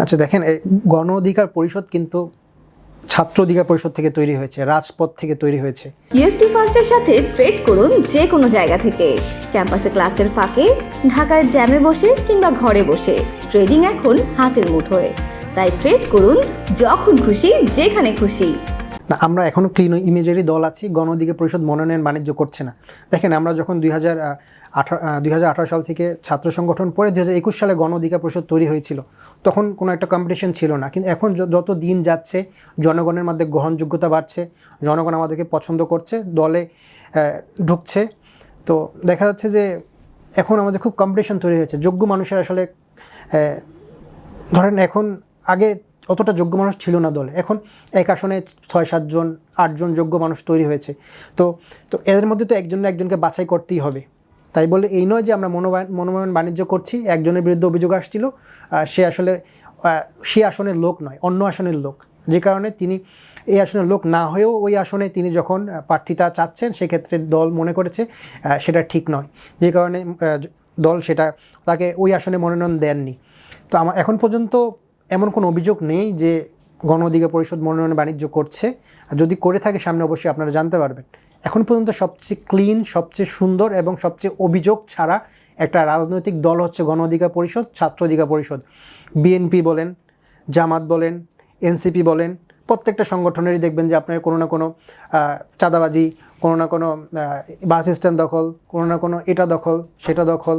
আচ্ছা দেখেন গণ অধিকার পরিষদ কিন্তু ছাত্র অধিকার পরিষদ থেকে তৈরি হয়েছে, রাজপথ থেকে তৈরি হয়েছে। ইউএফটি ফার্স্টের সাথে ট্রেড করুন যে কোনো জায়গা থেকে। ক্যাম্পাসে ক্লাসের ফাঁকে, ঢাকার জ্যামে বসে কিংবা ঘরে বসে। ট্রেডিং এখন হাতের মুঠোয়। তাই ট্রেড করুন যখন খুশি, যেখানে খুশি। না, আমরা এখনও ক্লিন ইমেজেরই দল আছি, গণ অধিকার পরিষদ মনোনয়ন বাণিজ্য করছে না। দেখেন, আমরা যখন দুই হাজার দুই সাল থেকে ছাত্র সংগঠন পরে হাজার একুশ সালে গণ অধিকার পরিষদ তৈরি হয়েছিল, তখন কোনো একটা কম্পিটিশন ছিল না। কিন্তু এখন যত দিন যাচ্ছে, জনগণের মধ্যে গ্রহণযোগ্যতা বাড়ছে, জনগণ আমাদেরকে পছন্দ করছে, দলে ঢুকছে। তো দেখা যাচ্ছে যে এখন আমাদের খুব কম্পিটিশন তৈরি হয়েছে। যোগ্য মানুষের আসলে ধরেন এখন আগে অতটা যোগ্য মানুষ ছিল না দলে। এখন এক আসনে ছয় সাতজন আটজন যোগ্য মানুষ তৈরি হয়েছে। তো তো এদের মধ্যে তো একজন একজনকে বাছাই করতেই হবে। তাই বলে এই নয় যে আমরা মনোনয়ন মনোনয়ন বাণিজ্য করছি, একজনের বিরুদ্ধে অভিযোগ আসছিল সে আসলে সে আসনের লোক নয়, অন্য আসনের লোক। যে কারণে তিনি এই আসনের লোক না হয়েও ওই আসনে তিনি যখন প্রার্থিতা চাচ্ছেন, সেক্ষেত্রে দল মনে করেছে সেটা ঠিক নয়। যে কারণে দল সেটা, তাকে ওই আসনে মনোনয়ন দেননি। তো আমার এখন পর্যন্ত এমন কোনো অভিযোগ নেই যে গণ অধিকার পরিষদ মনোনয়ন বাণিজ্য করছে। আর যদি করে থাকে, সামনে অবশ্যই আপনারা জানতে পারবেন। এখন পর্যন্ত সবচেয়ে ক্লিন সবচেয়ে সুন্দর এবং সবচেয়ে অভিযোগ ছাড়া একটা রাজনৈতিক দল হচ্ছে গণ অধিকার পরিষদ, ছাত্র অধিকার পরিষদ। বিএনপি বলেন, জামাত বলেন, এনসিপি বলেন, প্রত্যেকটা সংগঠনেরই দেখবেন যে আপনার কোনো না কোনো চাঁদাবাজি, কোনো না কোনো বাস স্ট্যান্ড দখল, কোনো না কোনো এটা দখল, সেটা দখল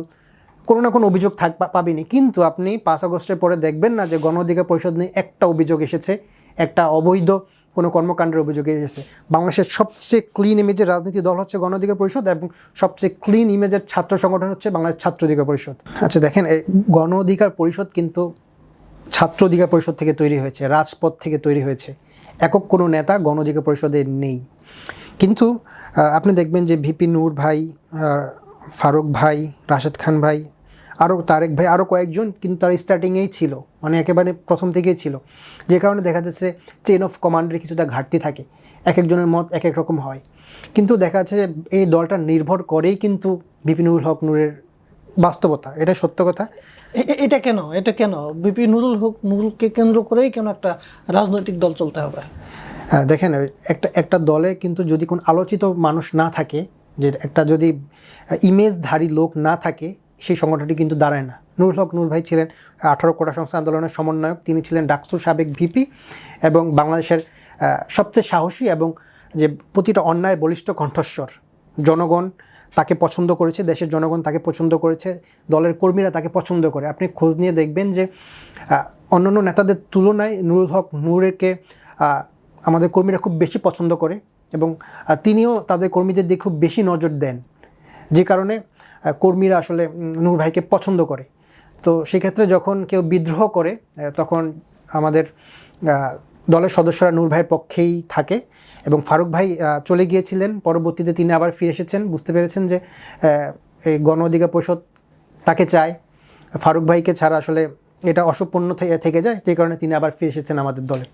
কোনো না কোনো অভিযোগ থাক পাবেনি। কিন্তু আপনি পাঁচ আগস্টের পরে দেখবেন না যে গণ অধিকার পরিষদ নিয়ে একটা অভিযোগ এসেছে, একটা অবৈধ কোনো কর্মকাণ্ডের অভিযোগ এসেছে। বাংলাদেশের সবচেয়ে ক্লিন ইমেজের রাজনীতি দল হচ্ছে গণ অধিকার পরিষদ এবং সবচেয়ে ক্লিন ইমেজের ছাত্র সংগঠন হচ্ছে বাংলাদেশ ছাত্র অধিকার পরিষদ। আচ্ছা দেখেন গণ অধিকার পরিষদ কিন্তু ছাত্র অধিকার পরিষদ থেকে তৈরি হয়েছে, রাজপথ থেকে তৈরি হয়েছে। একক কোনো নেতা গণ অধিকার পরিষদের নেই। কিন্তু আপনি দেখবেন যে ভিপি নূর ভাই ফারুক ভাই রাশেদ খান ভাই আরও তারেক ভাই আরও কয়েকজন কিন্তু তার স্টার্টিংয়েই ছিল মানে একেবারে প্রথম থেকেই ছিল। যে কারণে দেখা যাচ্ছে চেন অফ কমান্ডের কিছুটা ঘাটতি থাকে এক একজনের মত এক এক রকম হয়। কিন্তু দেখা যাচ্ছে যে এই দলটা নির্ভর করেই কিন্তু বিপিনুল হক নূরের বাস্তবতা এটা সত্য কথা। এটা কেন? এটা কেন? বিপি নুরুল হক নুরুলকে কেন্দ্র করেই কেন একটা রাজনৈতিক দল চলতে হবে? হ্যাঁ, দেখেন একটা একটা দলে কিন্তু যদি কোনো আলোচিত মানুষ না থাকে যে একটা যদি ইমেজধারী লোক না থাকে, সেই সংগঠনটি কিন্তু দাঁড়ায় না। নুরুল হক নূর ভাই ছিলেন আঠারো কোটা সংস্থা আন্দোলনের সমন্বয়ক। তিনি ছিলেন ডাকসুর সাবেক ভিপি এবং বাংলাদেশের সবচেয়ে সাহসী এবং যে প্রতিটা অন্যায় বলিষ্ঠ কণ্ঠস্বর। জনগণ তাকে পছন্দ করেছে, দেশের জনগণ তাকে পছন্দ করেছে, দলের কর্মীরা তাকে পছন্দ করে। আপনি খোঁজ নিয়ে দেখবেন যে অন্যান্য নেতাদের তুলনায় নুরুল হক নূরেকে আমাদের কর্মীরা খুব বেশি পছন্দ করে। এবং তিনিও তাদের কর্মীদের দিকে খুব বেশি নজর দেন। যে কারণে কর্মীরা আসলে নূর ভাইকে পছন্দ করে। তো সেক্ষেত্রে যখন কেউ বিদ্রোহ করে তখন আমাদের দলের সদস্যরা নূর ভাইয়ের পক্ষেই থাকে এবং ফারুক ভাই চলে গিয়েছিলেন। পরবর্তীতে তিনি আবার ফিরে এসেছেন। বুঝতে পেরেছেন যে এই গণ অধিকার পরিষদ তাকে চায়। ফারুক ভাইকে ছাড়া আসলে এটা অসম্পূর্ণ থেকে যায়। যে কারণে তিনি আবার ফিরে এসেছেন আমাদের দলে।